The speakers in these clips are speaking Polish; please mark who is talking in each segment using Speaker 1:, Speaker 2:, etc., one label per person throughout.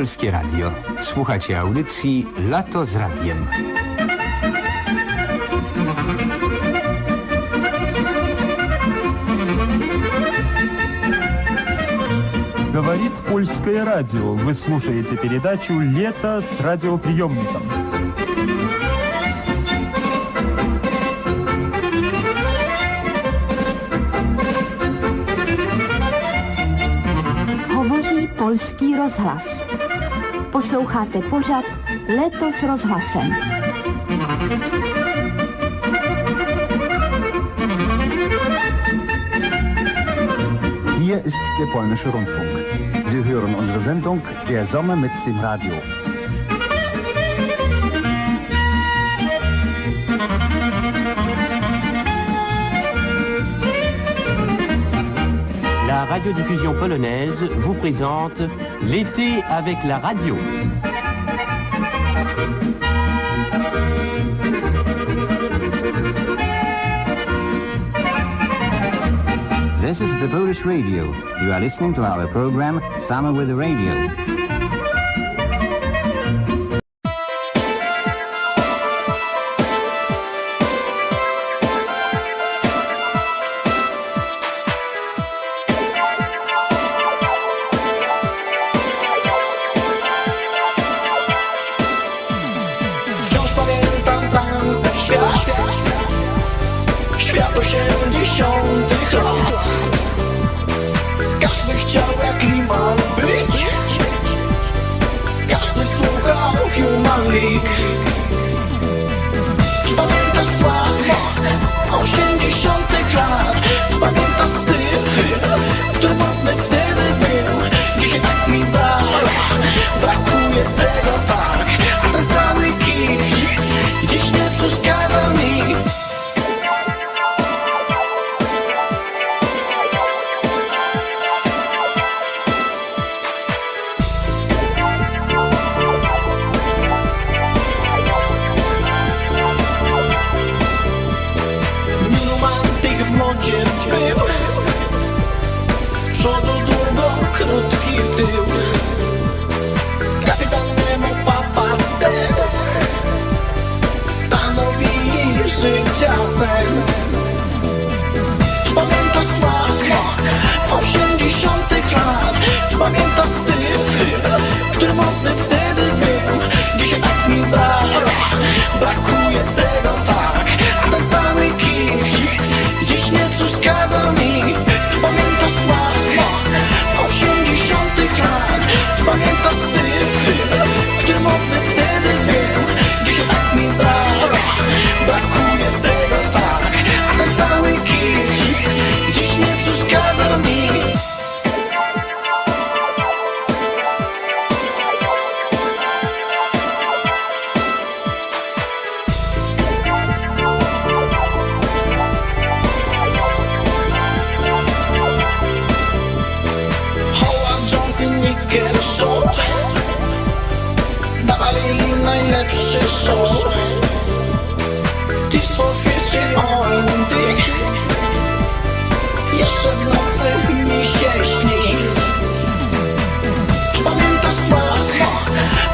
Speaker 1: Polskie Radio. Słuchacie audycji Lato z Radiem.
Speaker 2: Говорит польское радио. Вы слушаете передачу «Лето с радиоприемником».
Speaker 3: Hovoří polský rozhlas. Posloucháte pořad Leto s rozhlasem.
Speaker 4: Hier ist der polnische Rundfunk. Sie hören unsere Sendung Der Sommer mit dem Radio.
Speaker 5: La radiodiffusion polonaise vous présente L'été avec la radio.
Speaker 1: This is the Polish Radio. You are listening to our program Summer with the Radio.
Speaker 6: Najlepszy show Tears for Fears czy OMD Jeszcze w nocy mi się śni Czy pamiętasz sławę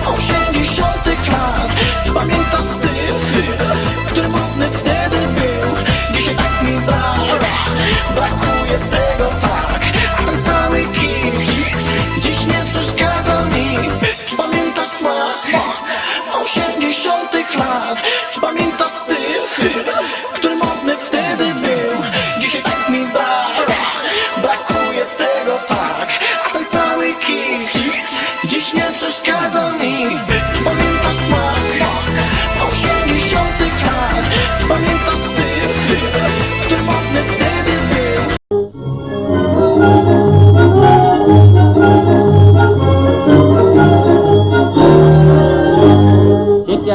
Speaker 6: osiemdziesiątych lat? Czy pamiętasz styl, który modny wtedy był? Dzisiaj tak mi brak,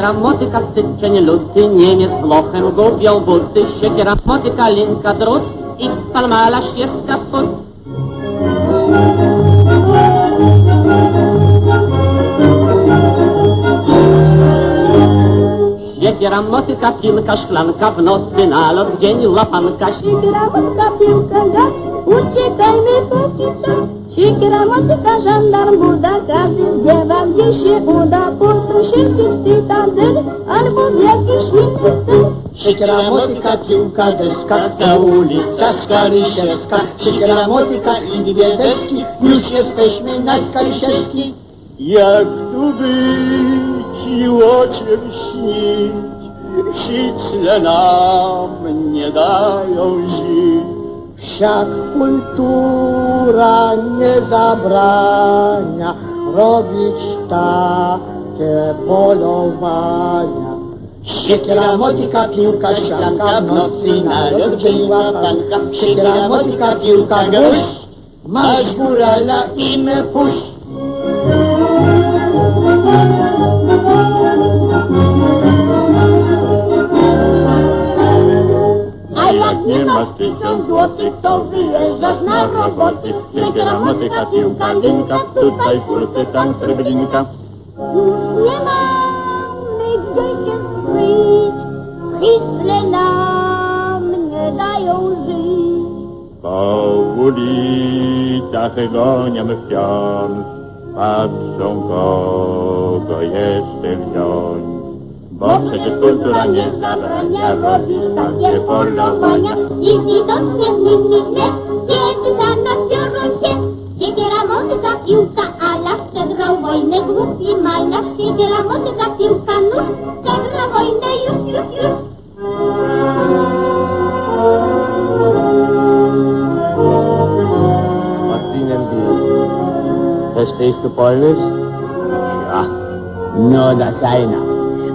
Speaker 7: Siekiera, motyka, styczeń, luty, Niemiec lochem gubią buty. Siekiera, motyka, linka, drut i palmala, ścieżka, spód. Siekiera, motyka, pilka, szklanka, w nocy na lot, w dzień łapanka. Siekiera, motyka, piłka, gaz, uciekajmy póki co.
Speaker 8: Siekiera, motyka, żandarm, buda, każdy zbiewa, gdzie się uda, się wszyscy tancery, albo w jakiś inny styl.
Speaker 9: Siekiera, motyka, piłka, deska, ta ulica Skarysiewska. Siekiera, motyka i dwie deski, już jesteśmy na Skarysiewskiej. Jak tu być i o czym śnić, Sicle nam nie dają żyć. Wszak kultura nie zabrania robić takie polowania. Siekiera, motyka, piłka, sianka, w nocy na lód dzień łapanka. Siekiera, motyka, piłka, gość, masz górala i me puść.
Speaker 8: Nie masz tysiąc złotych, to wyjeżdżasz na roboty. Siekiera, motyka, piłka, linka, tutaj furty, tam srebrninka. Już nie mamy gdzie się skryć, hicle nam nie dają żyć.
Speaker 10: Po ulicach gonią wciąż, patrzą kogo jeszcze wziąć. Bo przecież kultura nie zabrania robić takie polowania.
Speaker 8: I widocznie nic nie źle, kiedy za nas biorą się. Siekiera, motyka, piłka, ala przegrał wojnę głupi malarz. Siekiera, motyka, piłka, nóż, przegrał wojnę już, już, już.
Speaker 11: Martinem die. Verstehst du Polnisch? Ja. No, das eine.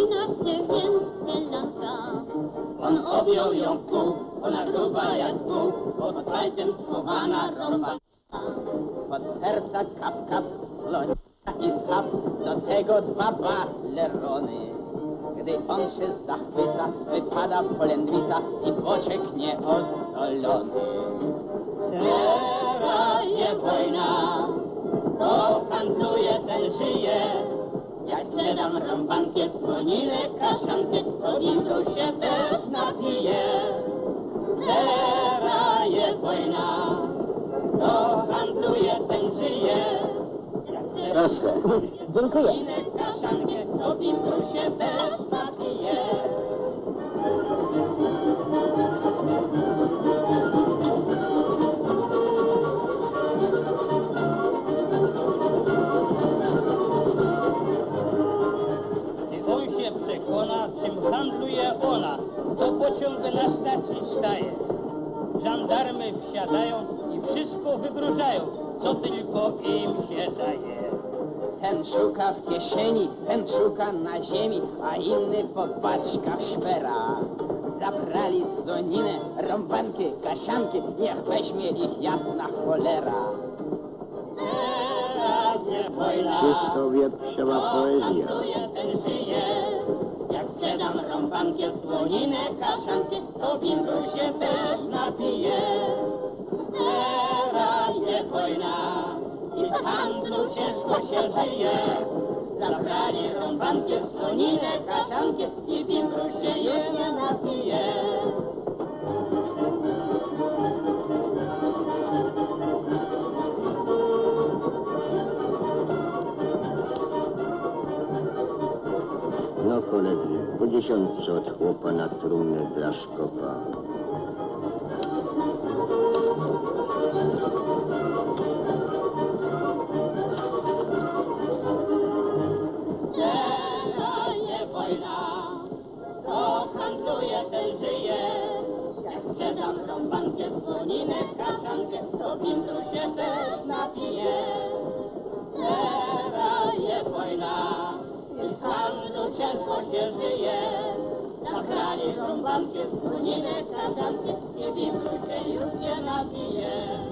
Speaker 12: się więc sielanka.
Speaker 13: On objął ją w ona gruba jak pół, pod palcem schowana rąba. Pod serca kap kap, słonia i schab, do tego dwa balerony. Gdy on się zachwyca, wypada polędwica i boczek nieosolony. Teraz jest wojna, to handluje, ten żyje. Sprzedam rąbankę, słoninę, kaszankę, to windą się też napije. Teraz jest wojna, to handluje, ten żyje.
Speaker 9: Proszę. Dziękuję.
Speaker 13: kaszankę, to windą się też napije.
Speaker 14: Przekona, czym handluje ona, to pociąg na stacji staje. Żandarmy wsiadają i wszystko wygróżają, co tylko im się daje.
Speaker 13: Ten szuka w kieszeni, ten szuka na ziemi, a inny po paczkach szpera. Zabrali słoninę, rąbanki, kasianki, niech weźmie ich jasna cholera. Teraz nie wojna,
Speaker 9: Czysto wieprzowa poezja.
Speaker 13: handluje, ten żyje. Rąbankę, słoninę, kaszankę, to windą się też napije. Teraz nie wojna i z handlu ciężko się żyje. Zabrali rąbankę, słoninę, kaszankę i windą się
Speaker 9: koledzy, po dziesiątce od chłopa na trumnę dla szkopa.
Speaker 13: Się żyje. Zabrali rąbancie, skroninę kaszankę i windru się już nie napije.